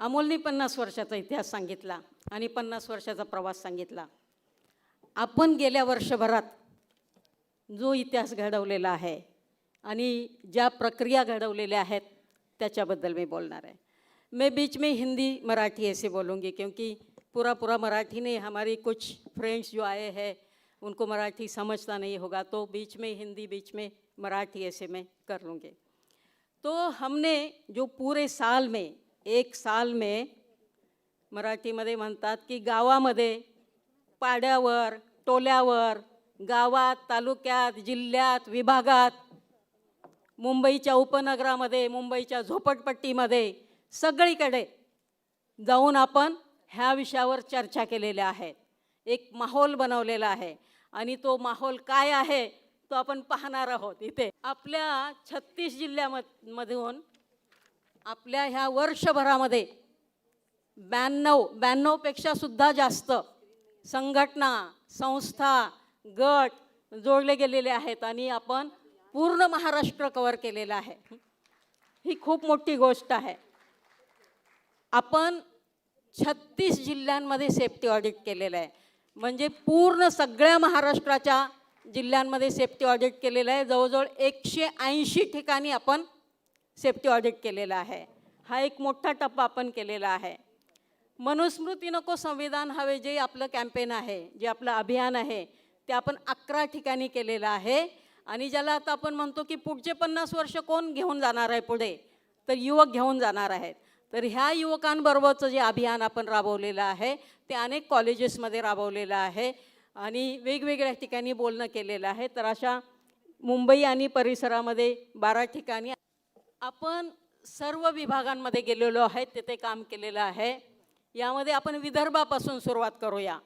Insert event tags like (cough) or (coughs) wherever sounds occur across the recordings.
अमोलने पन्नास वर्षाचा इतिहास सांगितला आणि पन्नास वर्षाचा प्रवास सांगितला. आपण गेल्या वर्षभरात जो इतिहास घडवलेला आहे आणि ज्या प्रक्रिया घडवलेल्या आहेत त्याच्याबद्दल मी बोलणार आहे. मैं बीच में हिंदी मराठी ऐसे बोलूँगी क्योंकि पूरा पूरा मराठी नहीं हमारी कुछ फ्रेंड्स जो आए हैं उनको मराठी समझता नहीं होगा तो बीच में हिंदी बीच में मराठी ऐसे मैं कर लूँगी। तो हमने जो पूरे साल में एक साल में मराठीमध्ये म्हणतात की गावामध्ये पाड्यावर टोल्यावर गावात तालुक्यात जिल्ह्यात विभागात मुंबईच्या उपनगरामध्ये मुंबईच्या झोपडपट्टीमध्ये सगळीकडे जाऊन आपण ह्या विषयावर चर्चा केलेल्या आहेत. एक माहोल बनवलेला आहे. आणि तो माहोल काय आहे तो आपण पाहणार आहोत इथे. आपल्या छत्तीस जिल्ह्यामधून आपल्या ह्या वर्षभरामध्ये ब्याण्णव ब्याण्णवपेक्षा सुद्धा जास्त संघटना संस्था गट जोडले गेलेले आहेत आणि आपण पूर्ण महाराष्ट्र कवर केलेला आहे. ही खूप मोठी गोष्ट आहे. आपण छत्तीस जिल्ह्यांमध्ये सेफ्टी ऑडिट केलेलं आहे. म्हणजे पूर्ण सगळ्या महाराष्ट्राच्या जिल्ह्यांमध्ये सेफ्टी ऑडिट केलेलं आहे. जवळजवळ एकशे ऐंशी ठिकाणी आपण सेफ्टी ऑडिट केलेलं आहे. हा एक मोठा टप्पा आपण केलेला आहे. मनुस्मृती नको संविधान हवे जे आपलं कॅम्पेन आहे जे आपलं अभियान आहे ते आपण अकरा ठिकाणी केलेलं आहे. आणि ज्याला आता आपण म्हणतो की पुढचे पन्नास वर्ष कोण घेऊन जाणार आहे पुढे? तर युवक घेऊन जाणार आहेत. तर ह्या युवकांबरोबरचं जे अभियान आपण राबवलेलं आहे ते अनेक कॉलेजेसमध्ये राबवलेलं आहे. आणि वेगवेगळ्या ठिकाणी बोलणं केलेलं आहे. तर अशा मुंबई आणि परिसरामध्ये बारा ठिकाणी आपण सर्व विभागांमध्ये गेलेलो आहे तिथे काम केलेलं आहे. यामध्ये आपण विदर्भापासून सुरुवात करूया.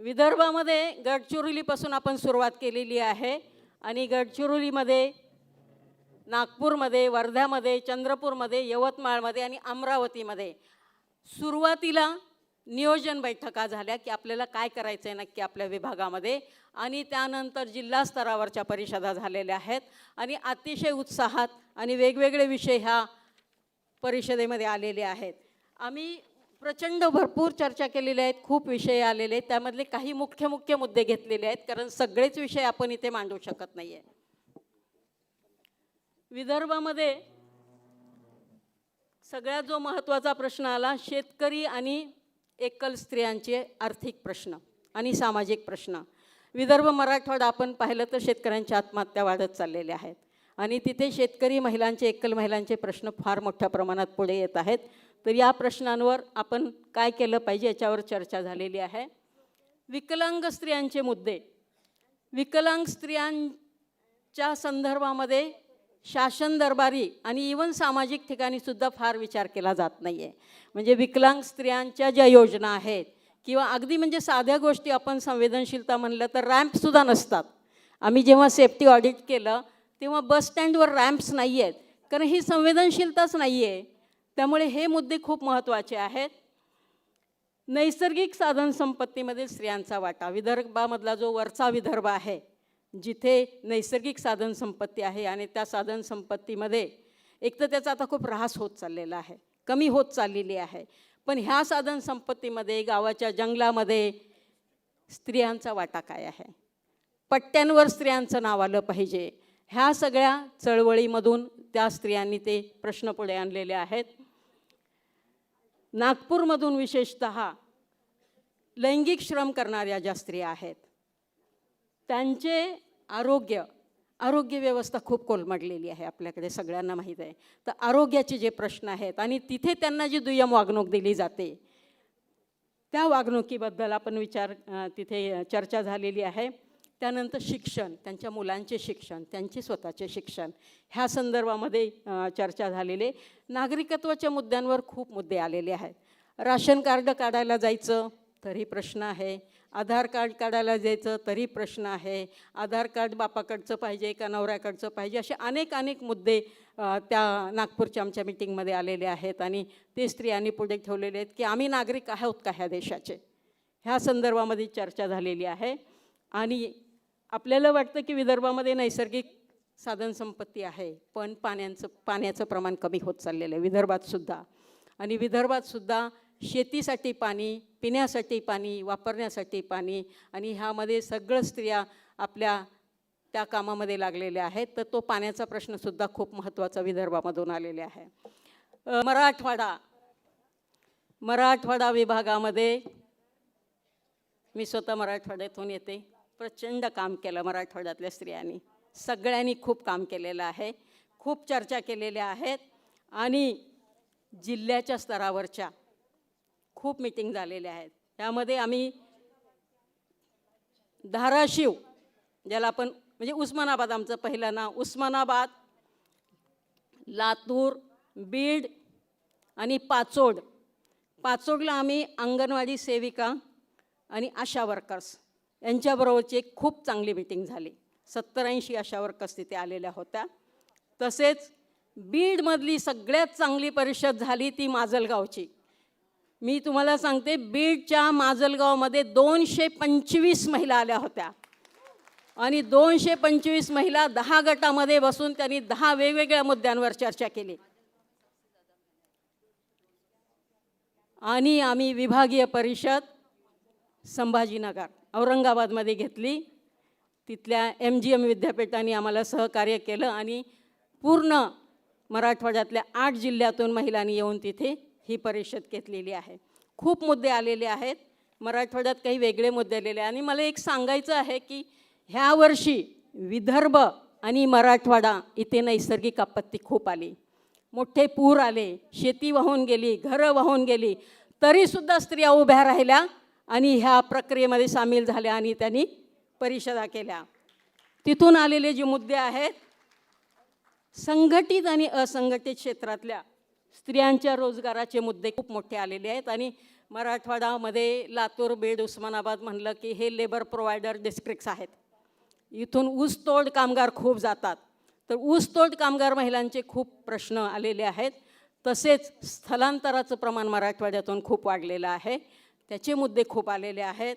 विदर्भामध्ये गडचिरोलीपासून आपण सुरुवात केलेली आहे आणि गडचिरोलीमध्ये नागपूरमध्ये वर्ध्यामध्ये चंद्रपूरमध्ये यवतमाळमध्ये आणि अमरावतीमध्ये सुरुवातीला नियोजन बैठका झाल्या की आपल्याला काय करायचं आहे नक्की आपल्या विभागामध्ये आणि त्यानंतर जिल्हा स्तरावरच्या परिषदा झालेल्या आहेत आणि अतिशय उत्साहात आणि वेगवेगळे विषय ह्या परिषदेमध्ये आलेले आहेत. आम्ही प्रचंड भरपूर चर्चा केलेल्या आहेत खूप विषय आलेले आहेत. त्यामधले काही मुख्य मुख्य मुद्दे घेतलेले आहेत कारण सगळेच विषय आपण इथे मांडू शकत नाही आहे विदर्भामध्ये सगळ्यात जो महत्त्वाचा प्रश्न आला शेतकरी आणि एकल स्त्रियांचे आर्थिक प्रश्न आणि सामाजिक प्रश्न. विदर्भ मराठवाडा आपण पाहिलं तर शेतकऱ्यांच्या आत्महत्या वाढत चाललेल्या आहेत. आणि तिथे शेतकरी महिलांचे एकल महिलांचे प्रश्न फार मोठ्या प्रमाणात पुढे येत आहेत. तर या प्रश्नांवर आपण काय केलं पाहिजे याच्यावर चर्चा झालेली आहे. विकलांग स्त्रियांचे मुद्दे. विकलांग स्त्रियांच्या संदर्भामध्ये शासन दरबारी आणि इवन सामाजिक ठिकाणी सुद्धा फार विचार केला जात नाही आहे म्हणजे विकलांग स्त्रियांच्या ज्या योजना आहेत किंवा अगदी म्हणजे साध्या गोष्टी आपण संवेदनशीलता म्हणलं तर रॅम्पसुद्धा नसतात. आम्ही जेव्हा सेफ्टी ऑडिट केलं तेव्हा बस स्टँडवर रॅम्प्स नाही आहेत कारण ही संवेदनशीलताच नाही आहे त्यामुळे हे मुद्दे खूप महत्त्वाचे आहेत. नैसर्गिक साधनसंपत्तीमधील स्त्रियांचा वाटा. विदर्भामधला जो वरचा विदर्भ आहे जिथे नैसर्गिक साधनसंपत्ती आहे आणि त्या साधनसंपत्तीमध्ये एक तर त्याचा आता खूप ऱ्हास होत चाललेला आहे. कमी होत चाललेली आहे. पण ह्या साधनसंपत्तीमध्ये गावाच्या जंगलामध्ये स्त्रियांचा वाटा काय आहे? पट्ट्यांवर स्त्रियांचं नाव आलं पाहिजे. ह्या सगळ्या चळवळीमधून त्या स्त्रियांनी ते प्रश्न पुढे आणलेले आहेत. नागपूरमधून विशेषत लैंगिक श्रम करणाऱ्या ज्या स्त्रिया आहेत त्यांचे आरोग्य आरोग्य व्यवस्था खूप कोलमडलेली आहे आपल्याकडे सगळ्यांना माहीत आहे. तर आरोग्याचे जे प्रश्न आहेत आणि तिथे त्यांना जी दुय्यम वागणूक दिली जाते त्या वागणुकीबद्दल आपण विचार तिथे चर्चा झालेली आहे. त्यानंतर शिक्षण त्यांच्या मुलांचे शिक्षण त्यांचे स्वतःचे शिक्षण. ह्या संदर्भामध्ये चर्चा झालेले नागरिकत्वाच्या मुद्द्यांवर खूप मुद्दे आलेले आहेत. राशन कार्ड काढायला जायचं तरी प्रश्न आहे. आधार कार्ड काढायला जायचं तरी प्रश्न आहे. आधार कार्ड बापाकडचं पाहिजे का नवऱ्याकडचं पाहिजे? असे अनेक अनेक मुद्दे त्या नागपूरच्या आमच्या मिटिंगमध्ये आलेले आहेत. आणि ते स्त्रियांनी पुढे ठेवलेले आहेत की आम्ही नागरिक आहोत का ह्या देशाचे? ह्या संदर्भामध्ये चर्चा झालेली आहे. आणि आपल्याला वाटतं की विदर्भामध्ये नैसर्गिक साधनसंपत्ती आहे पण पाण्याचं पाण्याचं प्रमाण कमी होत चाललेलं आहे विदर्भातसुद्धा आणि विदर्भातसुद्धा शेतीसाठी पाणी पिण्यासाठी पाणी वापरण्यासाठी पाणी आणि ह्यामध्ये सगळं स्त्रिया आपल्या त्या कामामध्ये लागलेल्या आहेत तर तो पाण्याचा प्रश्नसुद्धा खूप महत्त्वाचा विदर्भामधून आलेला आहे. मराठवाडा. मराठवाडा विभागामध्ये मी स्वतः मराठवाड्यातून येते. प्रचंड काम केलं मराठवाड्यातल्या स्त्रियांनी. सगळ्यांनी खूप काम केलेलं आहे. खूप चर्चा केलेल्या आहेत आणि जिल्ह्याच्या स्तरावरच्या खूप मिटिंग झालेल्या आहेत. त्यामध्ये आम्ही धाराशिव ज्याला आपण म्हणजे उस्मानाबाद आमचं पहिलं नाव उस्मानाबाद लातूर बीड आणि पाचोड. पाचोडला आम्ही अंगणवाडी सेविका आणि आशा वर्कर्स यांच्याबरोबरची एक खूप चांगली मिटिंग झाली. सत्तर ऐंशी अशा वर्कर्स तिथे आलेल्या होत्या. तसेच बीडमधली सगळ्यात चांगली परिषद झाली ती माजलगावची. मी तुम्हाला सांगते बीडच्या माजलगावमध्ये दोनशे पंचवीस महिला आल्या होत्या. आणि दोनशे पंचवीस महिला दहा गटामध्ये बसून त्यांनी दहा वेगवेगळ्या मुद्द्यांवर चर्चा केली. आणि आम्ही विभागीय परिषद संभाजीनगर. औरंगाबादमध्ये घेतली. तिथल्या एम जी एम विद्यापीठाने आम्हाला सहकार्य केलं आणि पूर्ण मराठवाड्यातल्या आठ जिल्ह्यातून महिलांनी येऊन तिथे ही परिषद घेतलेली आहे. खूप मुद्दे आलेले आहेत. मराठवाड्यात काही वेगळे मुद्दे आलेले आहे आणि मला एक सांगायचं आहे की ह्या वर्षी विदर्भ आणि मराठवाडा इथे नैसर्गिक आपत्ती खूप आली. मोठे पूर आले शेती वाहून गेली घरं वाहून गेली. तरीसुद्धा स्त्रिया उभ्या राहिल्या. आणि ह्या प्रक्रियेमध्ये सामील झाल्या आणि त्यांनी परिषदा केल्या. तिथून आलेले जे मुद्दे आहेत संघटित आणि असंघटित क्षेत्रातल्या स्त्रियांच्या रोजगाराचे मुद्दे खूप मोठे आलेले आहेत आणि मराठवाडामध्ये लातूर बीड उस्मानाबाद म्हणलं की हे लेबर प्रोव्हायडर डिस्ट्रिक्ट्स आहेत. इथून ऊसतोड कामगार खूप जातात. तर ऊसतोड कामगार महिलांचे खूप प्रश्न आलेले आहेत. तसेच स्थलांतराचं प्रमाण मराठवाड्यातून खूप वाढलेलं आहे. त्याचे मुद्दे खूप आलेले आहेत.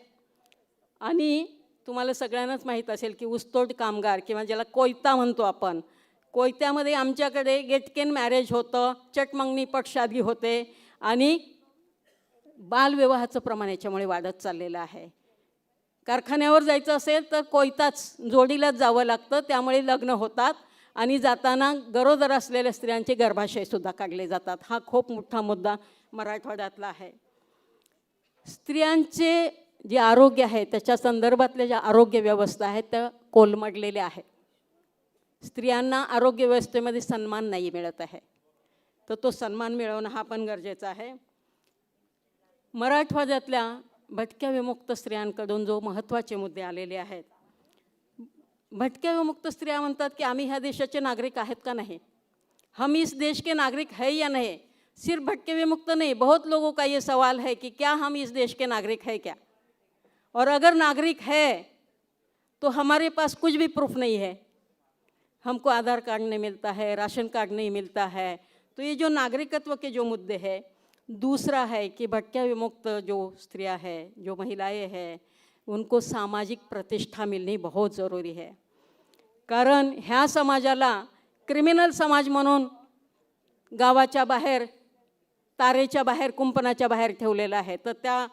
आणि तुम्हाला सगळ्यांनाच माहीत असेल की ऊसतोड कामगार किंवा ज्याला कोयता म्हणतो आपण कोयत्यामध्ये आमच्याकडे गेटकेन मॅरेज होतं चटमंगणी पटशादी होते आणि बालविवाहाचं प्रमाण याच्यामुळे वाढत चाललेलं आहे. कारखान्यावर जायचं असेल तर कोयताच जोडीलाच जावं लागतं त्यामुळे लग्न होतात आणि जाताना गरोदर असलेल्या स्त्रियांचे गर्भाशयसुद्धा काढले जातात. हा खूप मोठा मुद्दा मराठवाड्यातला आहे. स्त्रियांचे जे आरोग्य आहे त्याच्या संदर्भातल्या ज्या आरोग्य व्यवस्था आहेत त्या कोलमडलेल्या आहेत. स्त्रियांना आरोग्य व्यवस्थेमध्ये सन्मान नाही मिळत आहे. तर तो सन्मान मिळवणं हा पण गरजेचा आहे. मराठवाड्यातल्या भटक्या विमुक्त स्त्रियांकडून जो महत्त्वाचे मुद्दे आलेले आहेत. भटक्या विमुक्त स्त्रिया म्हणतात की आम्ही ह्या देशाचे नागरिक आहेत का नाही? हम इस देश के नागरिक है या नाही? सिर्फ़ भटके विमुक्त नहीं। बहुत लोगों का ये सवाल है कि क्या हम इस देश के नागरिक है क्या? और अगर नागरिक है तो हमारे पास कुछ भी प्रूफ नहीं है। हमको आधार कार्ड नहीं मिलता है, राशन कार्ड नहीं मिलता है। तो ये जो नागरिकत्व के जो मुद्दे हैं, दूसरा है कि भटक्या विमुक्त जो स्त्रियाँ हैं, जो महिलाएँ हैं, उनको सामाजिक प्रतिष्ठा मिलनी बहुत ज़रूरी है। कारण ह्या समाजाला क्रिमिनल समाज म्हणून गावाच्या बाहेर तारेच्या बाहेर कुंपणाच्या बाहेर ठेवलेला आहे. तर त्या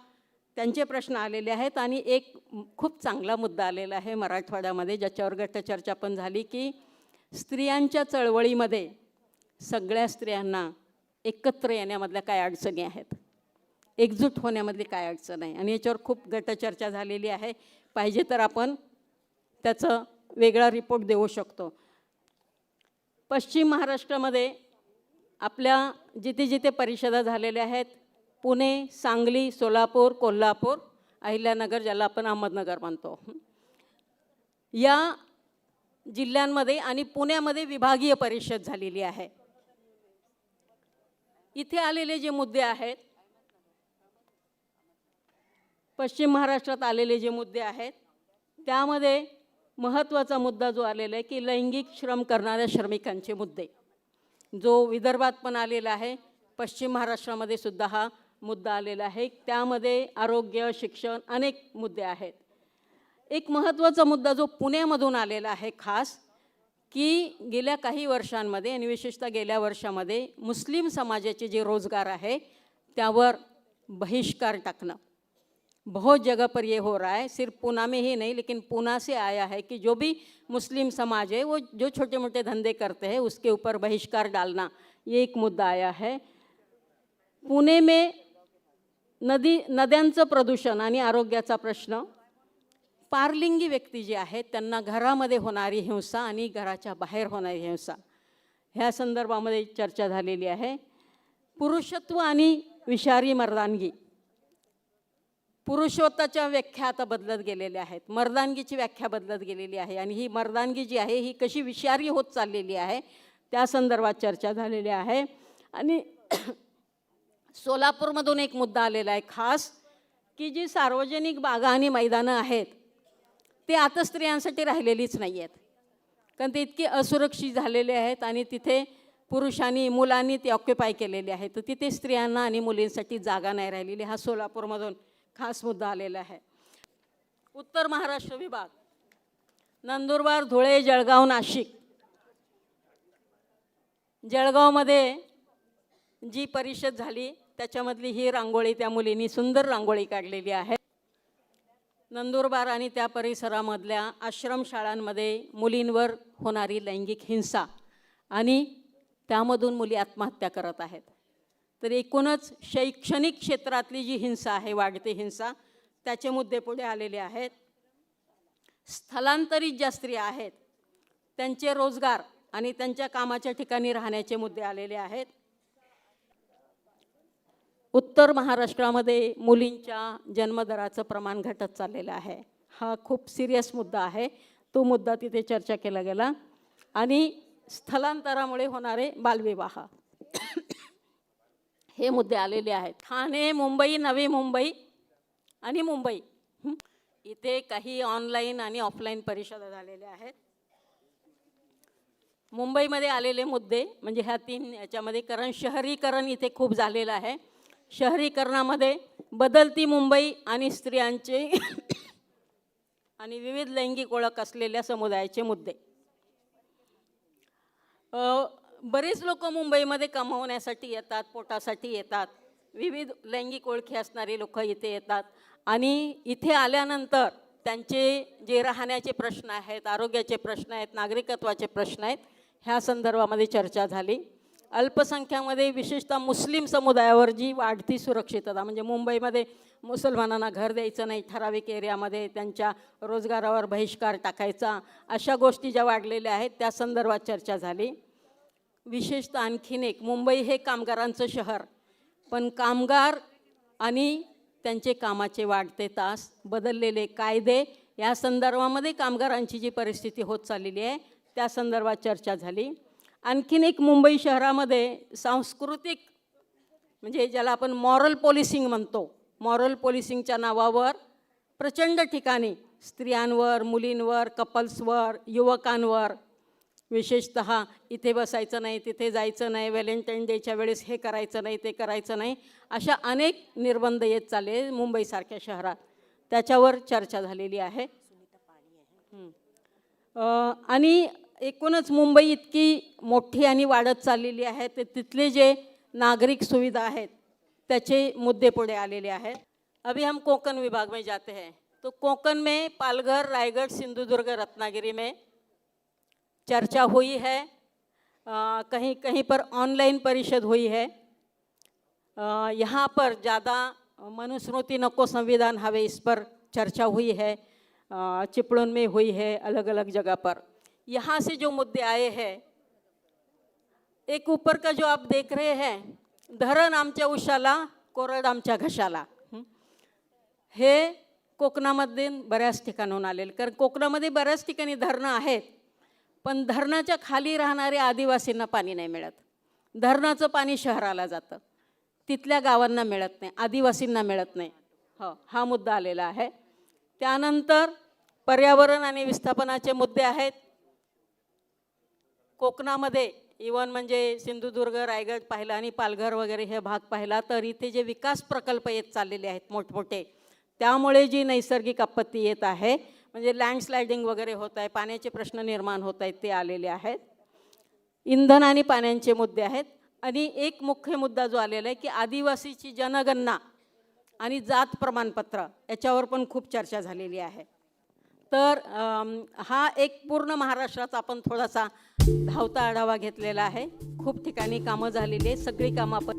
त्यांचे प्रश्न आलेले आहेत आणि एक खूप चांगला मुद्दा आलेला आहे मराठवाड्यामध्ये ज्याच्यावर गटचर्चा पण झाली की स्त्रियांच्या चळवळीमध्ये सगळ्या स्त्रियांना एकत्र येण्यामधल्या काय अडचणी आहेत? एकजूट होण्यामधली काय अडचण आहे? आणि याच्यावर खूप गटचर्चा झालेली आहे. पाहिजे तर आपण त्याचं वेगळा रिपोर्ट देऊ शकतो. पश्चिम महाराष्ट्रामध्ये आपल्या जिथे जिथे परिषदा झालेल्या आहेत पुणे सांगली सोलापूर कोल्हापूर अहिल्यानगर ज्याला आपण अहमदनगर म्हणतो. या जिल्ह्यांमध्ये आणि पुण्यामध्ये विभागीय परिषद झालेली आहे. इथे आलेले जे मुद्दे आहेत पश्चिम महाराष्ट्रात आलेले जे मुद्दे आहेत त्यामध्ये महत्त्वाचा मुद्दा जो आलेला आहे की लैंगिक श्रम करणाऱ्या श्रमिकांचे मुद्दे. जो विदर्भात पण आलेला आहे पश्चिम महाराष्ट्रामध्ये सुद्धा हा मुद्दा आलेला आहे. त्यामध्ये आरोग्य शिक्षण अनेक मुद्दे आहेत. एक महत्त्वाचा मुद्दा जो पुण्यामधून आलेला आहे खास की गेल्या काही वर्षांमध्ये आणि विशेषतः गेल्या वर्षामध्ये मुस्लिम समाजाचे जे रोजगार आहे त्यावर बहिष्कार टाकणं. बहुत जगह पर ये हो रहा है। सिर्फ पूना में ही नहीं लेकिन पूना से आया है कि जो भी मुस्लिम समाज है वो जो छोटे मोटे धंधे करते हैं उसके ऊपर बहिष्कार डालना ये एक मुद्दा आया है। पुणे में नदी नद्यांचं प्रदूषण आणि आरोग्याचा प्रश्न पारलिंगी व्यक्ती जे आहेत त्यांना घरामध्ये होणारी हिंसा आणि घराच्या बाहेर होणारी हिंसा ह्या संदर्भामध्ये चर्चा झालेली आहे. पुरुषत्व आणि विषारी मर्दानगी पुरुषोत्ताच्या व्याख्या आता बदलत गेलेल्या आहेत. मर्दानगीची व्याख्या बदलत गेलेली आहे आणि ही मर्दानगी जी आहे ही कशी विषारी होत चाललेली आहे त्या संदर्भात चर्चा झालेली आहे. आणि (clears throat) सोलापूरमधून एक मुद्दा आलेला आहे खास की जी सार्वजनिक बागा आणि मैदानं आहेत ते आता स्त्रियांसाठी राहिलेलीच नाही आहेत कारण ते इतकी असुरक्षित झालेले आहेत आणि तिथे पुरुषांनी मुलांनी ते ऑक्युपाय केलेले आहेत. तर तिथे स्त्रियांना आणि मुलींसाठी जागा नाही राहिलेली. हा सोलापूरमधून खास मुद्दा आलेला आहे. उत्तर महाराष्ट्र विभाग. नंदुरबार धुळे जळगाव नाशिक. जळगावमध्ये जी परिषद झाली त्याच्यामधली ही रांगोळी त्या मुलींनी सुंदर रांगोळी काढलेली आहे. नंदुरबार आणि त्या परिसरामधल्या आश्रमशाळांमध्ये मुलींवर होणारी लैंगिक हिंसा आणि त्यामधून मुली आत्महत्या करत आहेत. तर एकूणच शैक्षणिक क्षेत्रातली जी हिंसा आहे वाढती हिंसा त्याचे मुद्दे पुढे आलेले आहेत. स्थलांतरित ज्या स्त्रिया आहेत त्यांचे रोजगार आणि त्यांच्या कामाच्या ठिकाणी राहण्याचे मुद्दे आलेले आहेत. उत्तर महाराष्ट्रामध्ये मुलींच्या जन्मदराचं प्रमाण घटत चाललेलं आहे. हा खूप सिरियस मुद्दा आहे. तो मुद्दा तिथे चर्चा केला गेला. आणि स्थलांतरामुळे होणारे बालविवाह. हे मुद्दे आलेले आहेत. ठाणे मुंबई नवी मुंबई आणि मुंबई. इथे काही ऑनलाईन आणि ऑफलाईन परिषदा झालेल्या आहेत. मुंबईमध्ये आलेले मुद्दे म्हणजे ह्या तीन याच्यामध्ये कारण शहरीकरण इथे खूप झालेलं आहे. शहरीकरणामध्ये बदलती मुंबई आणि स्त्रियांचे (coughs) आणि विविध लैंगिक ओळख असलेल्या समुदायाचे मुद्दे. बरेच लोक मुंबईमध्ये कमावण्यासाठी येतात पोटासाठी येतात. विविध लैंगिक ओळखी असणारी लोक इथे येतात. आणि इथे आल्यानंतर त्यांचे जे राहण्याचे प्रश्न आहेत आरोग्याचे प्रश्न आहेत नागरिकत्वाचे प्रश्न आहेत ह्या संदर्भामध्ये चर्चा झाली. अल्पसंख्यामध्ये विशेषतः मुस्लिम समुदायावर जी वाढती सुरक्षितता म्हणजे मुंबईमध्ये मुसलमानांना घर द्यायचं नाही ठराविक एरियामध्ये त्यांच्या रोजगारावर बहिष्कार टाकायचा अशा गोष्टी ज्या वाढलेल्या आहेत त्या संदर्भात चर्चा झाली. विशेषतः आणखीन एक मुंबई हे कामगारांचं शहर. पण कामगार आणि त्यांचे कामाचे वाढते तास बदललेले कायदे या संदर्भामध्ये कामगारांची जी परिस्थिती होत चाललेली आहे त्या संदर्भात चर्चा झाली. आणखीन एक मुंबई शहरामध्ये सांस्कृतिक म्हणजे ज्याला आपण मॉरल पोलिसिंग म्हणतो मॉरल पोलिसिंगच्या नावावर प्रचंड ठिकाणी स्त्रियांवर मुलींवर कपल्सवर युवकांवर विशेषत इथे बसायचं नाही तिथे जायचं नाही व्हॅलेंटाईन डेच्या वेळेस हे करायचं नाही ते करायचं नाही अशा अनेक निर्बंध येत चालले मुंबईसारख्या शहरात. त्याच्यावर चर्चा झालेली आहे. आणि एकूणच मुंबई इतकी मोठी आणि वाढत चाललेली आहे ते तिथले जे नागरिक सुविधा आहेत त्याचे मुद्दे पुढे आलेले आहेत. अभी हम कोकण विभाग में जाते हैं. तो कोकण में पालघर रायगढ़ सिंधुदुर्ग रत्नागिरी में चर्चा हुई है अ, कहीं कहीं पर ऑनलाइन परिषद हुई है यहाँ पर ज़्यादा मनुस्मृति नको संविधान हवे इस पर चर्चा हुई है चिपळून में हुई है अलग अलग जगह पर यहाँ से जो मुद्दे आए हैं एक ऊपर का जो आप देख रहे हैं धरण आमच्या उशाला कोरड आमच्या घशाला हं? हे कोकणामध्ये बऱ्याच ठिकाणून आलेलं कारण कोकणामध्ये बऱ्याच ठिकाणी धरणं आहेत पण धरणाच्या खाली राहणाऱ्या आदिवासींना पाणी नाही मिळत. धरणाचं पाणी शहराला जातं. तिथल्या गावांना मिळत नाही आदिवासींना मिळत नाही. हो हा मुद्दा आलेला आहे. त्यानंतर पर्यावरण आणि विस्थापनाचे मुद्दे आहेत. कोकणामध्ये इवन म्हणजे सिंधुदुर्ग रायगड पाहिला आणि पालघर वगैरे हे भाग पाहिला तर इथे जे विकास प्रकल्प येत चाललेले आहेत मोठमोठे त्यामुळे जी नैसर्गिक आपत्ती येत आहे म्हणजे लँडस्लायडिंग वगैरे होत आहे पाण्याचे प्रश्न निर्माण होत आहेत ते आलेले आहेत. इंधन आणि पाण्याचे मुद्दे आहेत. आणि एक मुख्य मुद्दा जो आलेला आहे की आदिवासीची जनगणना आणि जात प्रमाणपत्र याच्यावर पण खूप चर्चा झालेली आहे. तर हा एक पूर्ण महाराष्ट्राचा आपण थोडासा धावता आढावा घेतलेला आहे. खूप ठिकाणी कामं झालेली आहे सगळी कामं आपण